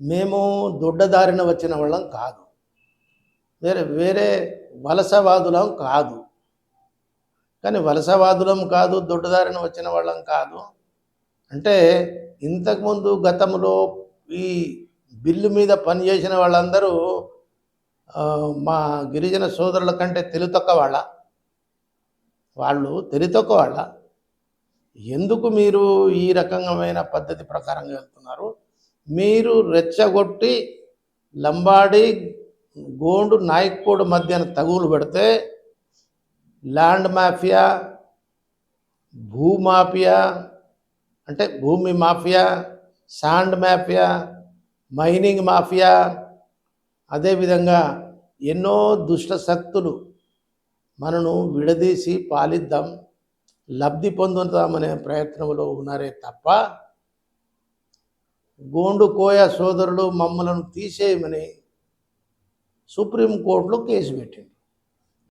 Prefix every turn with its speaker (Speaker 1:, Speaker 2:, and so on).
Speaker 1: మేము దొడ్డదారిన వచ్చిన వాళ్ళం కాదు. వేరే వేరే వలసవాదులం కాదు. కానీ వలసవాదులం కాదు దొడ్డదారిన వచ్చిన వాళ్ళం కాదు. అంటే ఇంతకుముందు గతంలో ఈ బిల్లు మీద పనిచేసిన వాళ్ళందరూ మా గిరిజన సోదరుల కంటే తెలుతొక్క వాళ్ళ. వాళ్ళు తెలుతొక్క వాళ్ళ. ఎందుకు మీరు ఈ రకమైన పద్ధతి ప్రకారంగా వెళ్తున్నారు? మీరు రెచ్చగొట్టి లంబాడి గోండు నాయక్కోడు మధ్యన తగులు పెడితే ల్యాండ్ మాఫియా భూమాఫియా అంటే భూమి mafia sand mafia mining mafia అదేవిధంగా ఎన్నో దుష్ట శక్తులు మనను విడదీసి పాలిద్దాం లబ్ధి పొందుతామనే ప్రయత్నంలో ఉన్నారే తప్ప గోండు కోయ సోదరులు మమ్మలను తీసేయమని సుప్రీంకోర్టులో కేసు పెట్టింది.